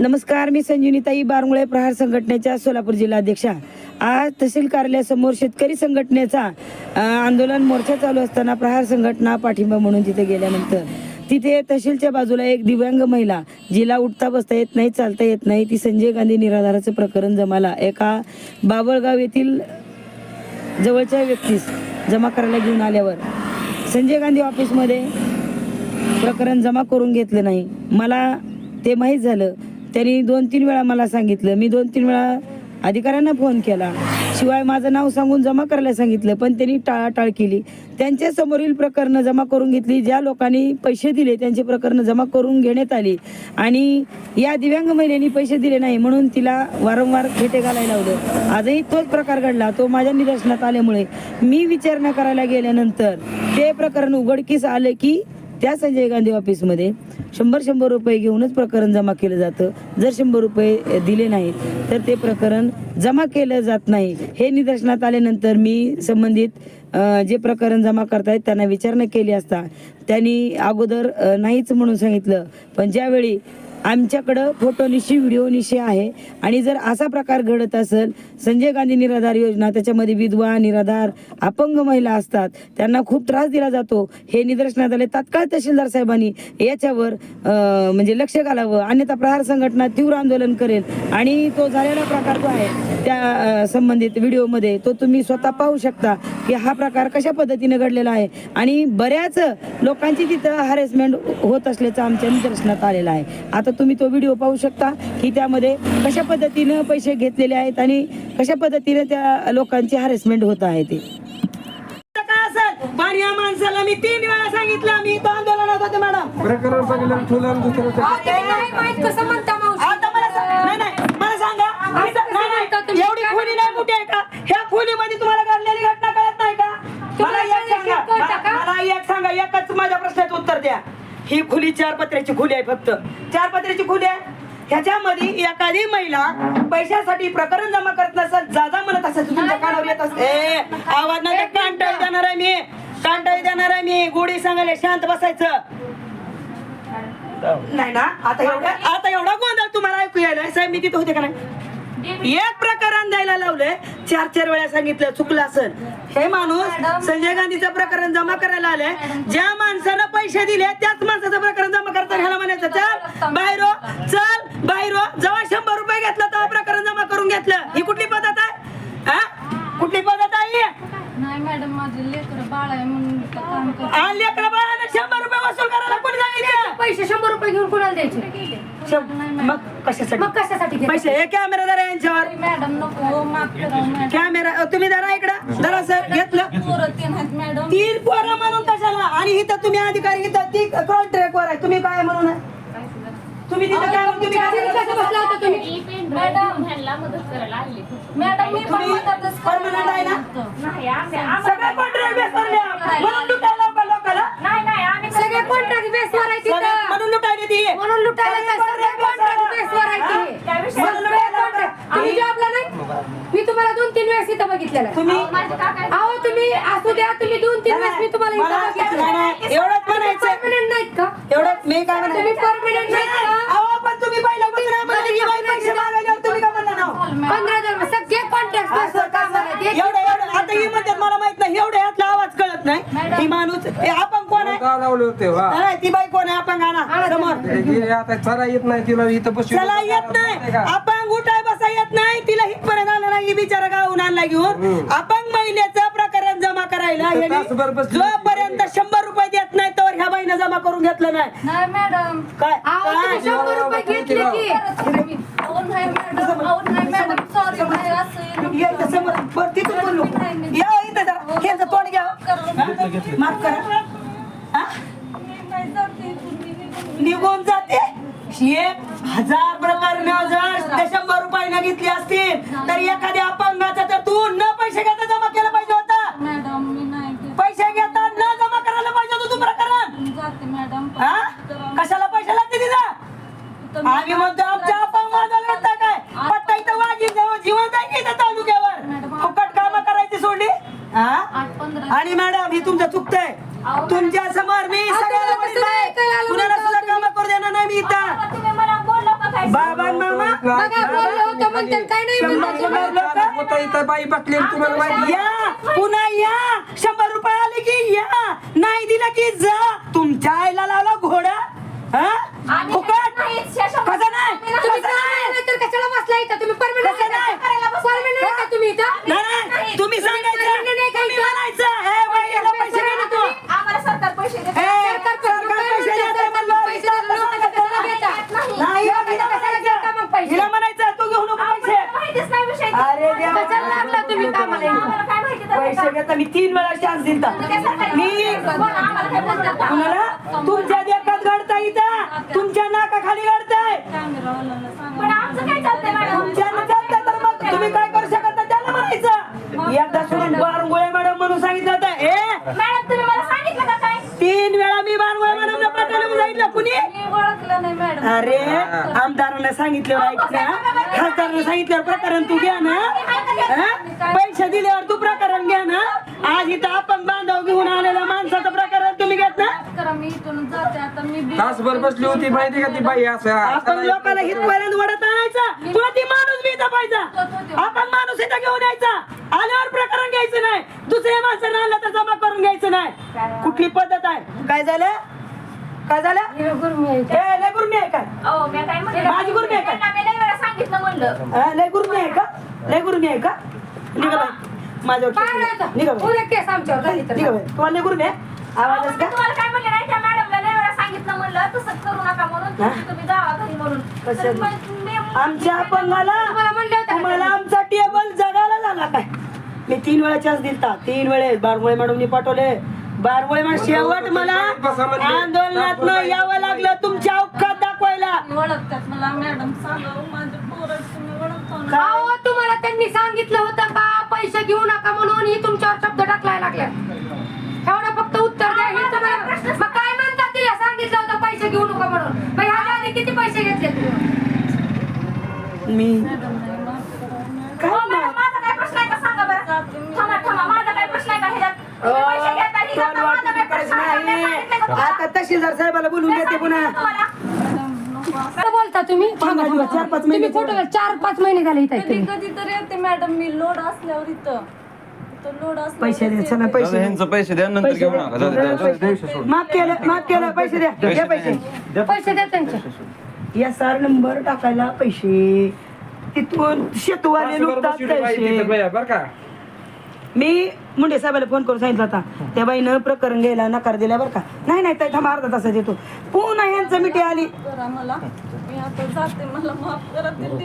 नमस्कार मी संजीवनीताई बारमुळे प्रहार संघटनेच्या सोलापूर जिल्हाध्यक्षा. आज तहसील कार्यालयासमोर शेतकरी संघटनेचा आंदोलन मोर्चा चालू असताना प्रहार संघटना पाठिंबा म्हणून तिथे गेल्यानंतर तिथे तहसीलच्या बाजूला एक दिव्यांग महिला जिला उठता बसता येत नाही चालता येत नाही ती संजय गांधी निराधाराचं प्रकरण जमाला. एका बाबळगाव येथील जवळच्या व्यक्तीस जमा करायला घेऊन आल्यावर संजय गांधी ऑफिसमध्ये प्रकरण जमा करून घेतलं नाही. मला ते माहीत झालं त्यांनी दोन तीन वेळा मला सांगितलं. मी दोन तीन वेळा अधिकाऱ्यांना फोन केला. शिवाय माझं नाव सांगून जमा करायला सांगितलं पण त्यांनी टाळाटाळ केली. त्यांच्या समोरील प्रकरणं जमा करून घेतली. ज्या लोकांनी पैसे दिले त्यांचे प्रकरणं जमा करून घेण्यात आली. आणि या दिव्यांग महिलेने पैसे दिले नाही म्हणून तिला वारंवार भेटे घालायला लावलं. आजही तोच प्रकार घडला. तो माझ्या निदर्शनात आल्यामुळे. मी विचारणा करायला गेल्यानंतर ते प्रकरण उघडकीस आलं की त्या संजय गांधी ऑफिसमध्ये शंभर शंभर रुपये घेऊनच प्रकरण जमा केलं जातं. जर शंभर रुपये दिले नाहीत तर ते प्रकरण जमा केलं जात नाही. हे निदर्शनात आल्यानंतर मी संबंधित जे प्रकरण जमा करतायत त्यांना विचारणा केली असता त्यांनी अगोदर नाहीच म्हणून सांगितलं. पण ज्यावेळी आमच्याकडं फोटोनिशी व्हिडिओनिशी आहे. आणि जर असा प्रकार घडत असेल संजय गांधी निराधार योजना त्याच्यामध्ये विधवा निराधार अपंग महिला असतात त्यांना खूप त्रास दिला जातो. हे निदर्शनात आले तात्काळ तहसीलदार साहेबांनी याच्यावर म्हणजे लक्ष घालावं. अन्यथा प्रहार संघटना तीव्र आंदोलन करेल. आणि तो झालेला प्रकार जो आहे त्या संबंधित व्हिडिओमध्ये तो तुम्ही स्वतः पाहू शकता की हा प्रकार कशा पद्धतीने घडलेला आहे. आणि बऱ्याच लोकांची तिथं हॅरेसमेंट होत असल्याचं आमच्या निदर्शनात आलेलं आहे. आता तुम्ही तो व्हिडिओ पाहू शकता की त्यामध्ये कशा पद्धतीनं पैसे घेतलेले आहेत आणि कशा पद्धतीने त्या लोकांची हॅरेसमेंट होत आहे ते. काय असेल पण या माणसाला मी तीन वेळा सांगितलं मी इथं आंदोलनात होते मॅडम प्रकरण बघितलं ठेवलं आणि दुसरं ते- अहो, ते नाही माहीत कसं म्हणता मावशी? आता मला सा- नाही नाही मला सांगा मी सा- नाही, नाही, एवढी खोली नाही कुठे आहे का ह्या खोलीमध्ये तुम्हाला घडलेली घटना कळत नाही का मला एक सांगा कळतं का? मला एक सांगा एकच माझ्या प्रश्नाचं उत्तर द्या खुली चार पत्र्याची खुली आहे फक्त. चार पत्र्याची खुली आहे? ह्याच्यामध्ये एखादी महिला पैशासाठी प्रकरण जमा करत नसेल जादा म्हणत असेल तुमच्या कानावर येत असेल. ए, आवाज नाही कांटाळी देणार आहे मी. कांटाळी देणार आहे मी. गोडी सांगायला शांत बसायचं. नाही ना आता एवढा आता एवढा गोंधळ तुम्हाला ऐकू यायला साहेब मी तिथे होते का नाही? एक प्रकरण द्यायला लावलंय. चार चार वेळा सांगितलं चुकलं असेल हे माणूस संजय गांधीचं प्रकरण जमा करायला आलंय. ज्या माणसानं पैसे दिले त्याच माणसाचं प्रकरण जमा करताना ह्याला म्हणायचं चल बाहेरो चल बाहेरो जेव्हा शंभर रुपये घेतलं तेव्हा प्रकरण जमा करून घेतलं. ही कुठली पद्धत आहे? हा? कुठली पद्धत आहे ही? नाही मॅडम माझे लेकर बाळ आहे म्हणून करते. लेकरं बाळानं शंभर रुपये वसूल करायला कोणी सांगितलं पैसे शंभर रुपये घेऊन शं- मग कशासाठी? मग कशासाठी? पैसे हे कॅमेरा धरा यांच्यावर. मॅडम नको माफ करा मॅडम. कॅमेरा अ, तुम्ही धरा इकडं. धरा सर घेतलं. पोरं तीन आहेत मॅडम. तीन पोरं म्हणून कशाला? आणि इथं तुम्ही अधिकारी इथं ती कॉन्ट्रॅक्ट वर आहे. तुम्ही काय म्हणून आहे? तुम्ही तिथं काय म्हणून तुम्ही काय तिथे म्हणून? कसं बसला होता तुम्ही. मॅडम. ह्यांना मदत करायला आली. मॅडम मी पण तुम्ही मदतच permanent आहे ना? नाही आम्ही- आम्हाला- सगळे कॉन्ट्रॅक्ट बेसवर लोकाला नाही नाही आम्ही सगळे कॉन्ट्रॅक्ट बेसवर आहे सगळे तिथं म्हणून लुटायला ती म्हणून लुटायला काय? सगळे कॉन्ट्रॅक्ट बेसवर आहे सगळे contract. तुम्ही जॉबला नाही? मी तुम्हाला दोन तीन वेळेस इथं बघितलेलं आहे. तुम्ही. अहो तुम्ही असू द्या तुम्ही दोन तीन वेळेस मी तुम्हाला मला- इथं बघितलं नाही, एवढंच म्हणायचं. परमनंट नाहीत का? एवढं मी काय तुम्ही परमनंट नाहीत का? अहो पण तुम्ही पहिला कुत्रा म्हणजे ही बाई पैसे तुम्ही का नाव? पंधरा हजार सगळे कॉन्ट्रॅक्ट असं का बरं? एवढं एवढं. आता ही म्हणतात मला माहीत नाही एवढं यातला आवाज कळत नाही. ही माणूस हे आपण का लावले होते वा. नाही, ती बाई कोण आहे? आपण गाणा समोर. हे आता चला येत नाही तिला इथं बसून चला येत नाही. आपण उठाय बसा येत नाही. तिला हितपर्यंत आलं नाही ही बिचारा गावून आणला घेऊन. आपण महिलेचं प्रकरण जमा करायला तासभर बसली. जोपर्यंत शंभर रुपये देत नाही तर ह्या बाईनं जमा करून घेतलं नाही. नाही मॅडम. काय? अहो तुम्ही काय? शंभर रुपये घेतले की. अहो, नाही मॅडम. अहो, नाही मॅडम. सॉरी नाही असं ये इथं समोर. बरं तिथून बोलू. या इथं जरा. ह्याचं तोंड घ्या. हा? माफ करा हा? निघून जाते. एक हजार प्रकरण जर शंभर रुपयानं घेतली असतील तर एखाद्या अपंगाचा तर तू न पैसे घेता जमा केलं पाहिजे होता. पैसे घेता न जमा करायला पाहिजे होतं तू प्रकरण. कशाला पैसे लागते तिथं? आम्ही म्हणतो आमच्या अपंग माझा काय? पट्टा इथं वाजी जिवंत आहे की इथं तालुक्यावर? फुकट कामं करायची सोडली? आणि मॅडम ही तुमचं चुकतंय. तुमच्यासमोर मी कुणाला देणार नाही मी इथं. तुम्ही मला बोलला का काय? बाबा म्हणतात काय नाही शंभर म्हणतात. शंभर लोक होता इथं बाई बसली तुम्हाला माहिती या पुन्हा या. शंभर रुपये आले की या. नाही दिलं की जा. तुमच्या आईला लावला घोडा. हा? आणि फुकट. नाहीच, ह्या शंभर- कसं नाही? तुम्ही कसं नाही नाही तर कशाला बसला इथं तुम्ही परमिनंट कसं नाही? परमिनंट आहे का तुम्ही इथं नाही, नाही तुम्ही सांगायचं परमिनंट नाही का तुम्ही इथं? म्हणायचं हे बाई याला पैसे दे ना तू आम्हाला सरकार पैसे देते. हे, सरकार सरकार पैसे देते म्हणलं, पैसे देते, लोकांना कशाला देतात? नाही लोकांना हिला कशाला देता मग पैसे? हिला म्हणायचं तू घेऊ नको पैसे माहितीच नाही विषय अरे देवा. कशाला लागला तुम्ही कामाला इथं? आम्हाला काय माहिती तर पैसे घेता मी तीन वेळा चान्स दिलता. मी? कुणाला तुमच्या देखात घडता इथं. तुमच्या घडताय. चालतंय चालतं तर मग तुम्ही काय करू शकत नाही त्याला म्हणायचं. एकदा सोडून बारंगोळे मॅडम म्हणून सांगितलं होतं. सांगितलं काय? तीन वेळा मी बारंगोळे मॅडमला पाठवलं सांगितलं. कुणी? अरे आमदारांना सांगितल्यावर ऐक ना. खासदारांना सांगितल्यावर प्रकरण तू घ्या ना. हा? पैसे दिल्यावर तू प्रकरण घ्या ना. आज इथं आपण बांधव घेऊन आलेल्या माणसाचं प्रकरण तुम्ही घेत ना. करा मी इथून जाते. आता मी बी- तासभर बसली होती माहिती का ती बाई असं? आपण लोकांना हितपर्यंत वडत आणायचा. तुला ती माणूस इथं पाहिजे आपण माणूस इथं घेऊन यायचा. आल्यावर प्रकरण घ्यायचं नाही. दुसऱ्या माणसानं आणलं तर जमा करून घ्यायचं नाही. कुठली पद्धत आहे? काय झालं? काय झालं? हे गुरमी आहे. ए, लय गुरमी आहे काय अहो, मी काय म्हणले? माझी गुरमी आहे काय? त्यांना मी लय वेळा सांगितलं म्हणलं. हा, लय गुरमी आहे का? लय गुरमी आहे का? निघा बाई. माझ्यावर केस निघा. निघा. बाई. उद्या केस आमच्यावर झाली तर. निघा बाई. तुम्हाला लय आहे मी का? तुम्हाला काय म्हणले नाही त्या मॅडमला? लय वेळा सांगितलं म्हणलं तसं करू नका म्हणून. हा? तुम्ही जावा घरी म्हणून. कसं? तर मग मी- आमच्या अपंगाला तुम्हाला म्हणलं होतं का तुम्हाला आमचा टेबल जगायला झाला काय मी तीन वेळा चान्स दिलता. तीन वेळेस बारमुळे मॅडमनी पाठवले. बारमुळे मॅडम शेवट मला आंदोलनात यावं लागलं तुमच्या अवकात दाखवायला. ओळखतात मला मॅडम. सांगा माझ्या पोरात तुम्ही ओळखतो ना काय? अहो, तुम्हाला त्यांनी सांगितलं होतं का पैसे घेऊ नका म्हणून ही तुमच्यावर शब्द टाकलाय लागल्या एवढं फक्त उत्तर द्या हे तुम्हाला मग काय म्हणतात तिला? सांगितलं होतं पैसे घेऊ नका म्हणून. मग ह्याच्या आधी किती पैसे घेतले तुम्ही मी काय हो? मॅडम, माझा काय प्रश्न आहे का सांगा बरं? थांबा थांबा माझा काय प्रश्न आहे का? ह्याच्यात तुम्ही पैसे घेता, हे घेता, तोंड माझा काय वाटून प्रश्न करायचं आहे? मी नाही. सांगितलं का तुम्हाला? आता तहसीलदार साहेबाला बोलून घेते पुन्हा. तुम्हाला? काय बोलता तुम्ही? थांबा, दिवस, थांबा. चार पाच महिने तुम्ही फोटो चार पाच महिने झाले इथे कधी कधी तर येते मॅडम मी लोड असल्यावर इथं. लोड पैसे द्या चला पैसे द्या. ह्यांचं पैसे द्या नंतर पैसे घेऊ द्या. नका जाऊ दे, जाऊ दे. पैसे. माफ केलं माफ केलं पैसे द्या. द्या पैसे पैसे. द्या. त्यांचे. या सार नंबर टाकायला पैसे. तिथून शेतूवाले लुटतात पैसे. बरं का. मी मुंडे साहेबाला फोन करून सांगितलं होता. त्या बाईनं प्रकरण घ्यायला नकार दिला बरं का. नाही नाही ताई थांबा अर्धा तासात येतो. पुन्हा यांचं मिठी आली. मला. मी आता जाते मला माफ करा ते दिले.